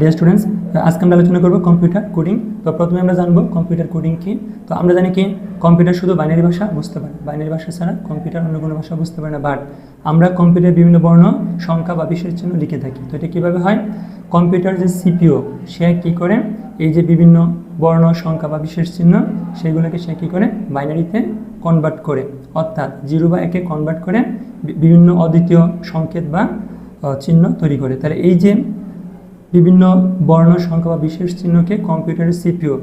Dear students আজকে আমরা আলোচনা করব কম্পিউটার কোডিং তো প্রথমে আমরা জানব কম্পিউটার কোডিং কি। তো আমরা জানি কি কম্পিউটার শুধু বাইনারি ভাষা বুঝতে পারে, বাইনারি ভাষা ছাড়া কম্পিউটার অন্য কোনো ভাষা বুঝতে পারে না। বাট আমরা কম্পিউটার বিভিন্ন বর্ণ, সংখ্যা বা বিশেষ চিহ্ন লিখে থাকি। তো এটা কীভাবে হয়? কম্পিউটার যে সিপিও সে কী করে? এই যে বিভিন্ন বর্ণ, সংখ্যা বা বিশেষ চিহ্ন, সেগুলোকে সে কী করে? বাইনারিতে কনভার্ট করে। অর্থাৎ জিরো বা একে কনভার্ট করে বিভিন্ন অদ্বিতীয় সংকেত বা চিহ্ন তৈরি করে। তাহলে এই যে বিভিন্ন বর্ণ সংখ্যা বা বিশেষ চিহ্নকে কম্পিউটারের সিপিও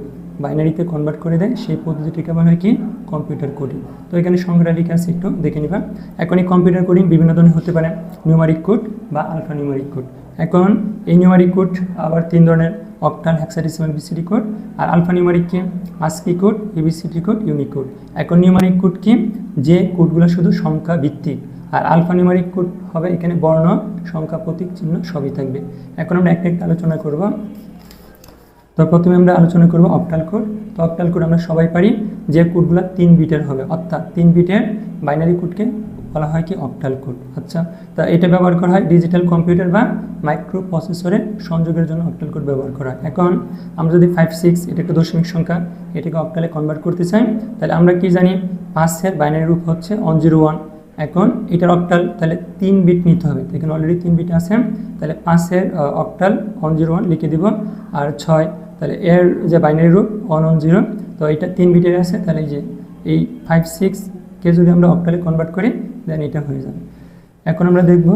বাইনারিতে কনভার্ট করে দেয়। সেই পদ্ধতিটিকে বলা হয় কি? কম্পিউটার কোডিং তো এখানে সংখ্যাটা লিখে আছে একটু, দেখে নিবা। এখন এই কম্পিউটার কোডিং বিভিন্ন ধরনের হতে পারে। নিউমারিক কোড বা আলফা নিউমারিক কোড এখন এই নিউমারিক কোড আবার তিন ধরনের অক্টাল হ্যাক্সাডেসিমাল বিসিডি কোড আর আলফা নিউমারিক কি? ASCII code EBCDIC code unique code এখন নিউমারিক কোড কি? যে কোডগুলো শুধু সংখ্যা ভিত্তিক আর আলফা নিউমারিক কোড হবে এখানে বর্ণ, সংখ্যা, প্রতীক, চিহ্ন সবই থাকবে। এখন আমরা একটা একটা আলোচনা করব। তো প্রথমে আমরা আলোচনা করব অপটাল কোড তো অপটাল কোড আমরা সবাই পারি যে কোডগুলো তিন বিটের হবে। অর্থাৎ তিন বিটের বাইনারি কোডকে বলা হয় কি অপটাল কোড আচ্ছা তা এটা ব্যবহার করা হয় ডিজিটাল কম্পিউটার বা মাইক্রো প্রসেসরের সংযোগের জন্য অপটাল কোড ব্যবহার করা হয়। এখন আমরা যদি ফাইভ সিক্স এটা একটা দশমিক সংখ্যা, এটাকে অপটালে কনভার্ট করতে চাই, তাহলে আমরা কি জানি? পাঁচের বাইনারি রূপ হচ্ছে অন জিরো ওয়ান এখন এটার অক্টাল তাহলে তিন বিট নিতে হবে। এখানে অলরেডি তিন বিট আছে। তাহলে পাঁচের অক্টাল ওয়ান জিরো ওয়ান লিখে দিব। আর ছয়, তাহলে এর যে বাইনারি রূপ ওয়ান ওয়ান জিরো তো এটা তিন বিটের আছে। তাহলে যে এই ফাইভ সিক্সকে যদি আমরা অক্টালে কনভার্ট করি দেন এটা হয়ে যাবে। এখন আমরা দেখব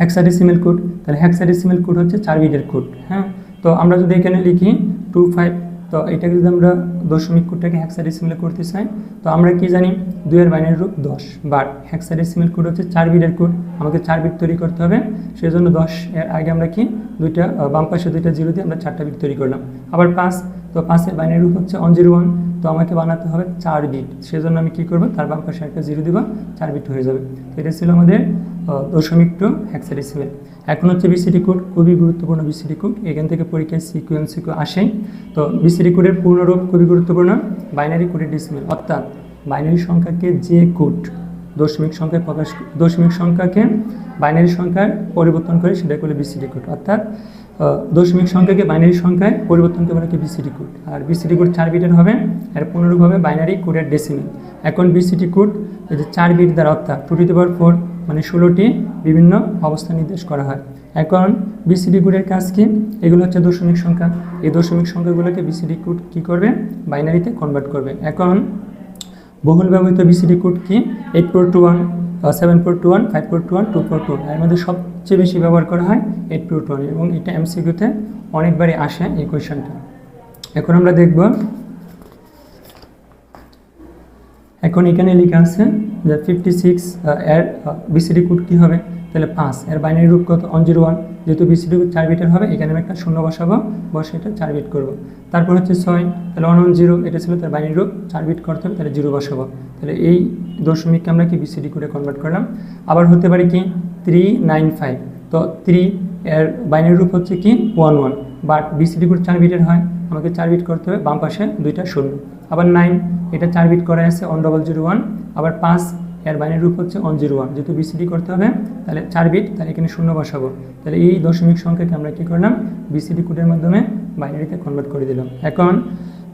হ্যাক্সাডেসিমেল কোড তাহলে হ্যাক্সাডেসিমেল কোড হচ্ছে চার বিটের কোড হ্যাঁ? তো আমরা যদি এখানে লিখি টু ফাইভ তো এটাকে যদি আমরা দশমিক কোডটাকে হ্যাক্সাডেসিমেলে করতে চাই, তো আমরা কি জানি? দুইয়ের বাইনের রূপ দশ বার। হ্যাক্সাডেসিমেল কোড হচ্ছে চার বিটের কোড আমাকে চার বিট তৈরি করতে হবে। সেই জন্য দশ এর আগে আমরা কি? দুইটা, বাম পাশে দুইটা জিরো দিয়ে আমরা চারটা বিট তৈরি করলাম। আবার পাঁচ, তো পাঁচের বাইনের রূপ হচ্ছে অন জিরো ওয়ান তো আমাকে বানাতে হবে চার বিট সেজন্য আমি কি করব? তার বাম পাশে একটা জিরো দিব, চার বিট হয়ে যাবে। তো এটা ছিল আমাদের দশমিক টু হ্যাক্সাডেসিমেল এখন হচ্ছে বিসিডি কোড খুবই গুরুত্বপূর্ণ বিসিডি কোড এখান থেকে পরীক্ষায় সিকিউ আসেই। তো বিসিডি কোডের পূর্ণরূপ খুবই গুরুত্বপূর্ণ। বাইনারি কোডের ডিসিমেল অর্থাৎ বাইনারি সংখ্যাকে যে কোড দশমিক সংখ্যায় প্রকাশ, দশমিক সংখ্যাকে বাইনারি সংখ্যায় পরিবর্তন করে সেটা করলে বিসিডি কোড অর্থাৎ দশমিক সংখ্যাকে বাইনারি সংখ্যায় পরিবর্তন করে কি বিসিডি কোড আর বিসিডি কোড চার বিটের হবে, আর পনেরো হবে বাইনারি কোডের ডেসিমেল এখন বিসিডি কোড যে চার বিট দ্বারা অর্থাৎ টু টু পাওয়ার ফোর মানে ষোলোটি বিভিন্ন অবস্থা নির্দেশ করা হয়। এখন বিসিডি কোডের কাজ কি? এগুলো হচ্ছে দশমিক সংখ্যা। এই দশমিক সংখ্যাগুলোকে বিসিডি কোড কী করবে? বাইনারিতে কনভার্ট করবে। এখন বহুল ব্যবহৃত বিসিডি কোড কি? Eight four two one seven four two one five four two one two four two one মধ্যে সবচেয়ে বেশি ব্যবহার করা হয় টু ওয়ান এবং এটা এমসিকিউতে অনেকবারই আসে এই কোয়েশনটা এখন আমরা দেখব, এখন এখানে লেখা আছে যে ফিফটি সিক্স এর বিসিডি কোড কী হবে? তাহলে পাঁচ, এর বাইনারি রূপ কত? অন জিরো ওয়ান যেহেতু বিসিডি কোড চার বিটের হবে, এখানে আমি একটা শূন্য বসাবো, বসে এটা চার বিট করব। তারপর হচ্ছে ছয়, তাহলে ওয়ান ওয়ান জিরো এটা ছিল তার বাইনারি রূপ চার বিট করতে হবে, তাহলে জিরো বসাবো। তাহলে এই দশমিককে আমরা কি বিসিডি করে কনভার্ট করলাম? আবার হতে পারে কি? থ্রি নাইন ফাইভ তো থ্রি এর বাইনারি রূপ হচ্ছে কি? One one but BCD code চার বিটের হয়। আমাকে চার বিট করতে হবে। বাম পাশে দুইটা শূন্য। আবার নাইন এটা চার বিট করা আছে অন ডবল জিরো ওয়ান আবার পাঁচ, এর বাইনারি রূপ হচ্ছে অন জিরো ওয়ান যেহেতু বিসিডি করতে হবে, তাহলে চার বিট, তাহলে এখানে শূন্য বসাবো। তাহলে এই দশমিক সংখ্যাকে আমরা কী করলাম? বিসিডি কোডের মাধ্যমে বাইনারিতে কনভার্ট করে দিলাম। এখন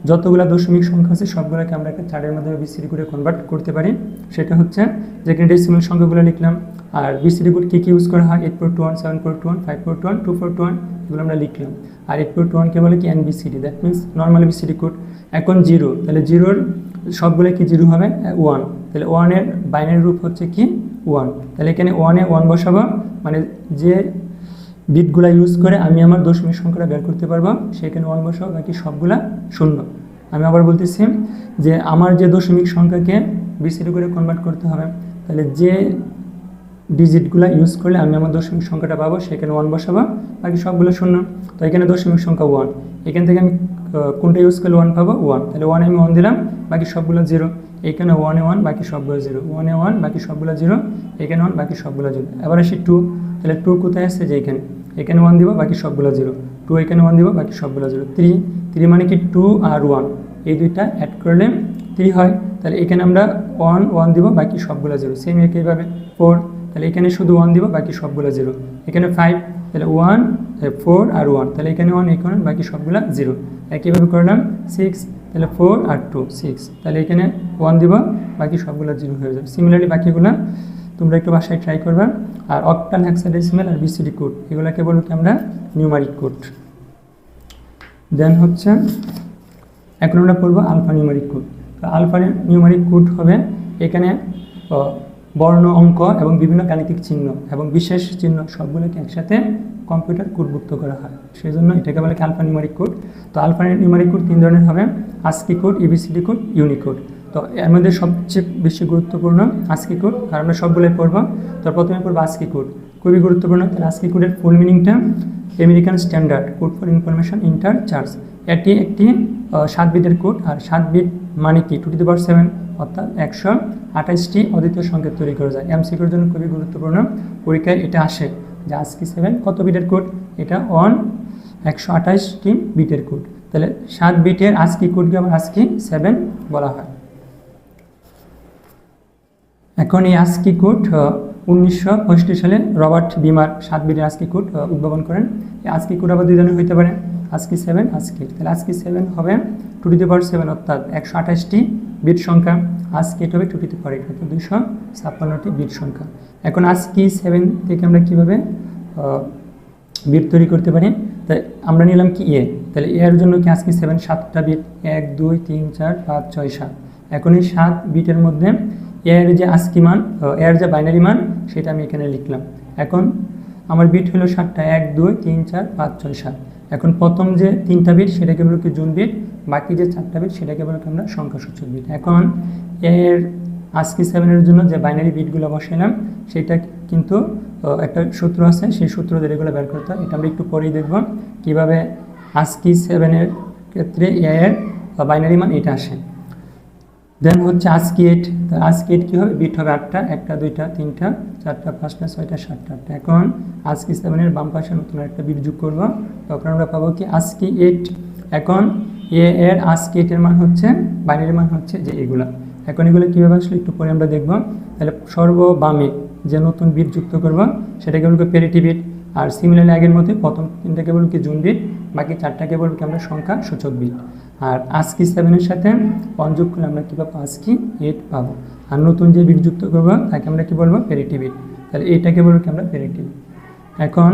যতগুলো দশমিক সংখ্যা আছে, সবগুলোকে আমরা একটা চারের মাধ্যমে বিসিডি কোডে কনভার্ট করতে পারি। সেটা হচ্ছে যেখানে ডেসিমেল সংখ্যাগুলো লিখলাম। আর বিসিডি কোড কী কী ইউজ করা হয়? Eight four two one seven four two one five four two one two four two one এগুলো আমরা লিখলাম। আর এইট ফোর টু ওয়ানকে বলে কি? N NBCD that means normal BCD code এখন জিরো তাহলে জিরোর সবগুলো কি জিরো হবে? ওয়ান তাহলে ওয়ানের বাইনারি রূপ হচ্ছে কি? ওয়ান তাহলে এখানে ওয়ানে ওয়ান বসাবো মানে যে বিটগুলো ইউজ করে আমি আমার দশমিক সংখ্যাটা বের করতে পারব, সেখানে ওয়ান বসাবো বাকি সবগুলা শূন্য। আমি আবার বলতেছি যে আমার যে দশমিক সংখ্যাকে বিসিডি করে কনভার্ট করতে হবে, তাহলে যে ডিজিটগুলো ইউজ করলে আমি আমার দশমিক সংখ্যাটা পাবো, সেখানে ওয়ান বসাবো, বাকি সবগুলো শূন্য। তো এখানে দশমিক সংখ্যা ওয়ান এখান থেকে আমি কোনটা ইউজ করলে ওয়ান পাবো? ওয়ান তাহলে ওয়ানে আমি ওয়ান দিলাম, বাকি সবগুলো জিরো এখানে ওয়ানে ওয়ান বাকি সবগুলো জিরো ওয়ানে ওয়ান বাকি সবগুলো জিরো এখানে ওয়ান বাকি সবগুলো জিরো এবার আসি টু তাহলে টু কোথায় আসছে যে এখানে। এখানে ওয়ান দিব, বাকি সবগুলো জিরো টু এখানে ওয়ান দিব, বাকি সবগুলো জিরো থ্রি থ্রি মানে কি টু আর ওয়ান এই দুইটা অ্যাড করলে থ্রি হয়, তাহলে এখানে আমরা ওয়ান ওয়ান দিব, বাকি সবগুলো জিরো সেম একইভাবে ফোর তাহলে এখানে শুধু ওয়ান দিব, বাকি সবগুলো জিরো এখানে ফাইভ তাহলে ওয়ান ফোর আর ওয়ান তাহলে এখানে ওয়ান এখানে বাকি সবগুলা জিরো একইভাবে করলাম সিক্স তাহলে ফোর আর টু সিক্স তাহলে এখানে ওয়ান দিব, বাকি সবগুলো জিরো হয়ে যাবে। সিমিলারলি বাকিগুলো তোমরা একটু বাসায় ট্রাই করবে। আর অক্টাল হ্যাক্সাডেসিমেল আর বিসিডি কোড এগুলোকে বলব কি আমরা নিউমারিক কোড দেন হচ্ছে, এখন আমরা পড়ব alpha numeric code alpha numeric code হবে এখানে বর্ণ, অঙ্ক এবং বিভিন্ন গাণিতিক চিহ্ন এবং বিশেষ চিহ্ন সবগুলোকে একসাথে কম্পিউটার কোডভুক্ত করা হয়। সেই জন্য এটাকে বলে আলফা নিউমারিক কোড? তো আলফা নিউমারিক কোড তিন ধরনের হবে ASCII code EBCDIC code Unicode তো এর মধ্যে সবচেয়ে বেশি গুরুত্বপূর্ণ আস্কি কোড আর আমরা সবগুলোই পড়ব। তো প্রথমে পড়ব আস্কি কোড। খুবই গুরুত্বপূর্ণ, তাহলে আস্কি কোডের ফুল মিনিংটা American standard code for information interchange এটি একটি সাত বিটের কোড আর সাত বিট মানে কি? Two to the power seven অর্থাৎ একশো আঠাশটি অদ্বিতীয় সংকেত তৈরি করা যায়। এম এমসিকিউর জন্য খুবই গুরুত্বপূর্ণ পরীক্ষায় এটা আসে যে আজকে সেভেন কত বিটের কোড? এটা অন একশো আঠাশটি বিটের কোড। তাহলে সাত বিটের আজকি কোডকে আবার আজকি? সেভেন বলা হয়। এখন এই আজকি কোড উনিশশো পঁয়ষট্টি সালে রবার্ট বিমার সাত বিটের আজকি কোড উদ্ভাবন করেন। এই আজকি কোড আবার দুই ধরনের হইতে পারে। ASCII seven ASCII. তাহলে আজকি সেভেন হবে two to the power seven অর্থাৎ একশো আঠাশটি বিট সংখ্যা। আজকে এটা হবে two to the power eight অর্থাৎ দুইশো ছাপ্পান্নটি বিট সংখ্যা। এখন আজকি সেভেন থেকে আমরা কীভাবে বিট তৈরি করতে পারি? তাই আমরা নিলাম কি এ তাহলে এর জন্য কি আজকে সেভেন সাতটা বিট এক, দুই, তিন, চার, পাঁচ, ছয়, সাত। এখন এই সাত বিটের মধ্যে এর যে আজকি মান এর যে বাইনারি মান, সেটা আমি এখানে লিখলাম। এখন আমার বিট হলো সাতটা, এক, দুই, তিন, চার, পাঁচ, ছয়, সাত। এখন প্রথম যে তিনটা বিট সেটাকে বলো কি জুন বিট বাকি যে চারটা বিট সেটাকে বলো আমরা সংখ্যাসূচক বিট এখন এর আজকি সেভেনের জন্য যে বাইনারি বিটগুলো বসাইলাম, সেটা কিন্তু একটা সূত্র আছে, সেই সূত্র দিয়ে এগুলো বের করতে হয়। এটা আমরা একটু পরেই দেখব কীভাবে আজকি সেভেনের ক্ষেত্রে এর বাইনারি মান এটা আসে। দেন হচ্ছে আজকি এইট আজকি এইট কী হবে? বিট হবে আটটা, একটা, দুইটা, তিনটা, চারটা, পাঁচটা, ছয়টা, সাতটা। আটটা এখন আজকি সেভেনের বাম পাশে নতুন একটা বিট যোগ করব। তখন আমরা পাবো কি? আজকি এইট এখন এ এর আজকি এইটের মান হচ্ছে বাইনারি মান হচ্ছে যে এগুলা। এখন এগুলো কীভাবে আসলে? একটু পরে আমরা দেখব। তাহলে সর্ববামে যে নতুন বিট যুক্ত করব, সেটাকে বলব পেরিটি বিট। আর সিমিলারলি আগের মধ্যে প্রথম তিনটাকে বলব কি জুন বিট, বাকি চারটাকে বলব কি আমরা সংখ্যা সূচক বিট। আর আজকি সেভেনের সাথে ওয়ান যোগ করলে আমরা কী পাবো? আজকি এইট পাবো। আর নতুন যে বিট যুক্ত করব, তাকে আমরা কি বলব? পেরিটি বিট তাহলে এইটাকে বলব কি আমরা পেরিটি বিট এখন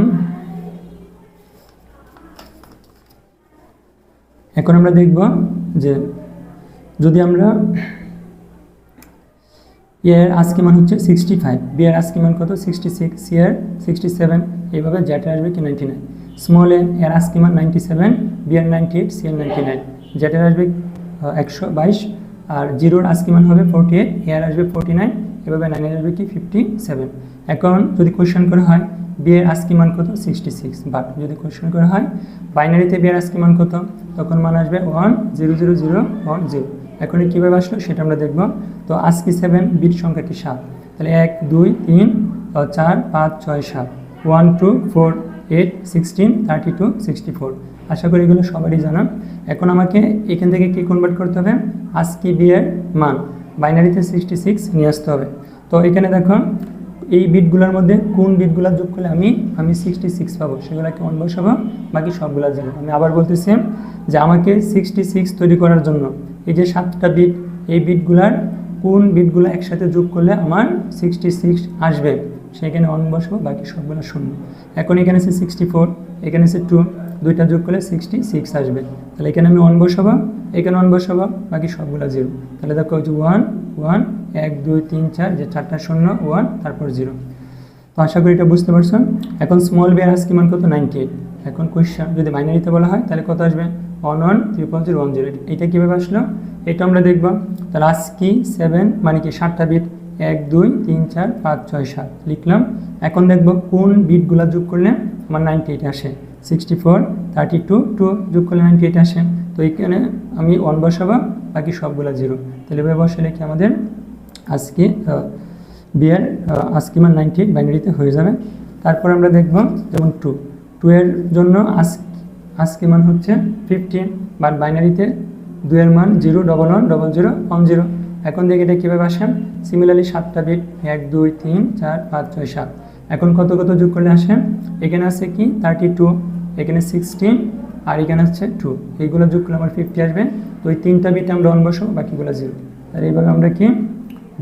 এখন আমরা দেখব যে যদি আমরা এর আজকে মান হচ্ছে সিক্সটি ফাইভ বি এর আজকে মান কত? Sixty six C sixty seven এইভাবে জেটে আসবে কি নাইনটি নাইন স্মল এ এর আজকে মান নাইনটি সেভেন বি এর নাইনটি এইট সি এর নাইনটি নাইন জেটের আসবে একশো বাইশ, আর জিরোর আজকে মান হবে ফোরটি এইট এ আর আসবে ফোরটি নাইন এভাবে নাইনের আসবে কি ফিফটি সেভেন এখন যদি কোয়েশ্চেন করা হয় বি এর আজকে মান কত? সিক্সটি সিক্স বাট যদি কোয়েশ্চেন করা হয় বাইনারিতে বি এর আজকে মান কত? তখন মান আসবে one zero zero zero one zero এখন কীভাবে আসলো সেটা আমরা দেখব। তো আজকে সেভেন বিট সংখ্যাটি সাত? তাহলে এক, দুই, তিন চার, পাঁচ, ছয়, সাত। One two four eight sixteen thirty two sixty four আশা করি এগুলো সবারই জানা। এখন আমাকে এখান থেকে কি কনভার্ট করতে হবে? আজকি বিয়ের মান। বাইনারিতে সিক্সটি সিক্স নিয়ে আসতে হবে। তো এখানে দেখো, এই বিটগুলোর মধ্যে কোন বিটগুলো যোগ করলে আমি আমি সিক্সটি সিক্স পাবো? সেগুলোকে অন বসাবো, বাকি সবগুলো জানি। আমি আবার বলতেছি যে আমাকে সিক্সটি সিক্স তৈরি করার জন্য এই যে সাতটা বিট এই বিটগুলার কোন বিটগুলো একসাথে যোগ করলে আমার সিক্সটি সিক্স আসবে? সেখানে অন বসবো, বাকি সবগুলো শূন্য। এখন এখানে আছে সিক্সটি ফোর এখানে আছে টু দুইটা যোগ করলে সিক্সটি সিক্স আসবে। তাহলে এখানে আমি অন বসাবো, এখানে অন বসাবো, বাকি সবগুলো জিরো তাহলে দেখো হচ্ছে ওয়ান ওয়ান এক, দুই, তিন, চার যে চারটা শূন্য ওয়ান তারপর জিরো তো আশা করি এটা বুঝতে পারছ। এখন স্মল বিয়ার আজকে মান কত? নাইনটি এইট এখন কোয়েশ্চেন যদি মাইনারিতে বলা হয়, তাহলে কত আসবে? One one triple zero one zero এটা কীভাবে আসলো? এটা আমরা দেখব। তাহলে আজকি সেভেন মানে কি সাতটা বিট এক, দুই, তিন, চার, পাঁচ, ছয়, সাত। লিখলাম। এখন দেখব কোন বিটগুলো যোগ করলে আমার নাইনটি এইট আসে। Sixty four thirty two two যোগ করলে নাইনটি এইট আসে। তো এইখানে আমি ওয়ান বসাবো, বাকি সবগুলো জিরো তাহলে এভাবে বসালে কি আমাদের আজকে বিয়ের আজকে মান নাইনটি এইট বাইনারিতে হয়ে যাবে। তারপর আমরা দেখব যেমন টু টু এর জন্য আজ আজকে মান হচ্ছে ফিফটিন বাট বাইনারিতে দুয়ের মান zero double one double zero one zero এখন দেখি এটা কীভাবে আসে। সিমিলারলি সাতটা বিট এক, দুই, তিন, চার, পাঁচ, ছয়, সাত। এখন কত কত যোগ করলে আসে? এখানে আছে কি? থার্টি টু এখানে সিক্সটিন আর এখানে হচ্ছে টু এইগুলো যোগ করলে আমার ফিফটি আসবে। তো ওই তিনটা বিটে আমরা অন বসাবো, বাকিগুলো জিরো আর এইভাবে আমরা কি?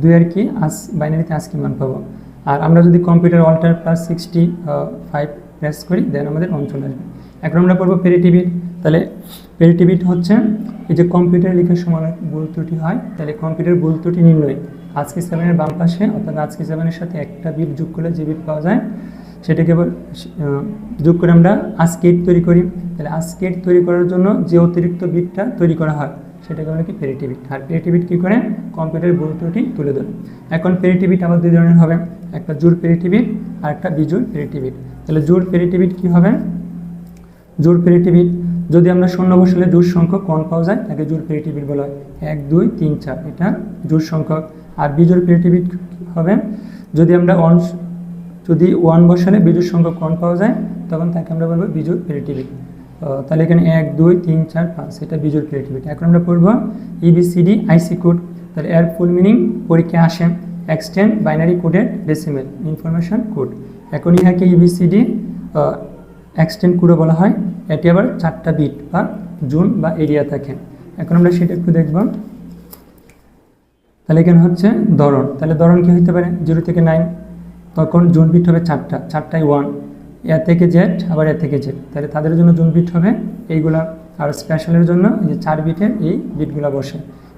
দুই আর কি, আস বাইনারিতে আজকে মান পাবো। আর আমরা যদি computer alter plus sixty five press করি দেন আমাদের অন চলে আসবে। এখন আমরা পড়ব পেরিটিভিট তাহলে পেরিটিভিট হচ্ছে, এই যে কম্পিউটার লেখার সময় ভুল ত্রুটি হয়, তাহলে কম্পিউটার ভুল ত্রুটি নির্ণয়। আজকে সেভেনের বাম পাশে, অর্থাৎ আজকে সেভেনের সাথে একটা বিট যোগ করলে যে বিট পাওয়া যায় সেটাকে যোগ করে আমরা আজকেট তৈরি করি। তাহলে আজকেট তৈরি করার জন্য যে অতিরিক্ত বিটটা তৈরি করা হয়, সেটাকে বলে কি পেরিটিভিট আর পেরিটিভিট কী করে? কম্পিউটারের ত্রুটি তুলে দেয় এখন পেরিটিভিট আবার দুই ধরনের হবে। একটা জোর পেরিটিভিট আর একটা বিজোর পেরিটিভিট তাহলে জোর পেরিটিভিট কী হবে? জোর পেরিটিভিট যদি আমরা শূন্য বসালে জোর সংখ্যক কন পাওয়া যায়, তাকে জোর পেরিটিভিট বলা হয়। এক, দুই, তিন, চার, এটা জোর সংখ্যক। আর বিজোর পেরিটিভিট হবে, যদি আমরা ওয়ান যদি ওয়ান বসালে বিজোর সংখ্যক কন পাওয়া যায়, তখন তাকে আমরা বলব বিজোর পেরিটিভিট তাহলে এখানে এক, দুই, তিন, চার, পাঁচ, এটা বিজোর ক্রিয়েটিভিটি এখন আমরা পড়ব ইবিসিডি আইসি কোড তাহলে এর ফুল মিনিং পরীক্ষায় আসে এক্সটেন্ড বাইনারি কোডের ডেসিমেল ইনফরমেশন কোড এখন ইহাকে ইবিসিডি এক্সটেন্ড কোডও বলা হয়। এটি আবার চারটা বিট বা জোন বা এরিয়া থাকে। এখন আমরা সেটা একটু দেখব। তাহলে এখানে হচ্ছে ধরন। তাহলে ধরন কি হতে পারে? জিরো থেকে নাইন তখন জোন বিট হবে চারটা, চারটায় ওয়ান এ থেকে জেড আবার এ থেকে জেড তাহলে তাদের জন্য জোন বিট হবে এইগুলা। আর স্পেশালের জন্য এই যে চার বিটের এই বিটগুলো বসে।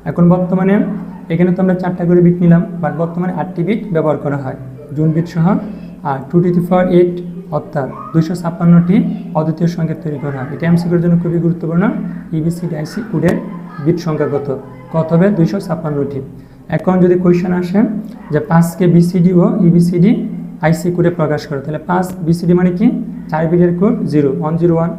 এখন বর্তমানে এখানে তো আমরা চারটা করে বিট নিলাম বাট বর্তমানে আটটি বিট ব্যবহার করা হয়। জোন বিট সহ আর টু টি ফর এইট অর্থাৎ দুইশো ছাপ্পান্নটি অদ্বিতীয় সংকেত তৈরি করা হয়। এটা এমসিকিউর জন্য খুবই গুরুত্বপূর্ণ। ইবিসি ডাইসি কোডের বিট সংখ্যা কত? কত হবে? দুইশো ছাপ্পান্নটি। এখন যদি কোয়েশন আসে যে পাঁচকে বিসিডি ও ইবিসিডি আইসি কোডে প্রকাশ করে, তাহলে পাঁচ বিসিডি মানে কি? চার বিটের code zero one zero one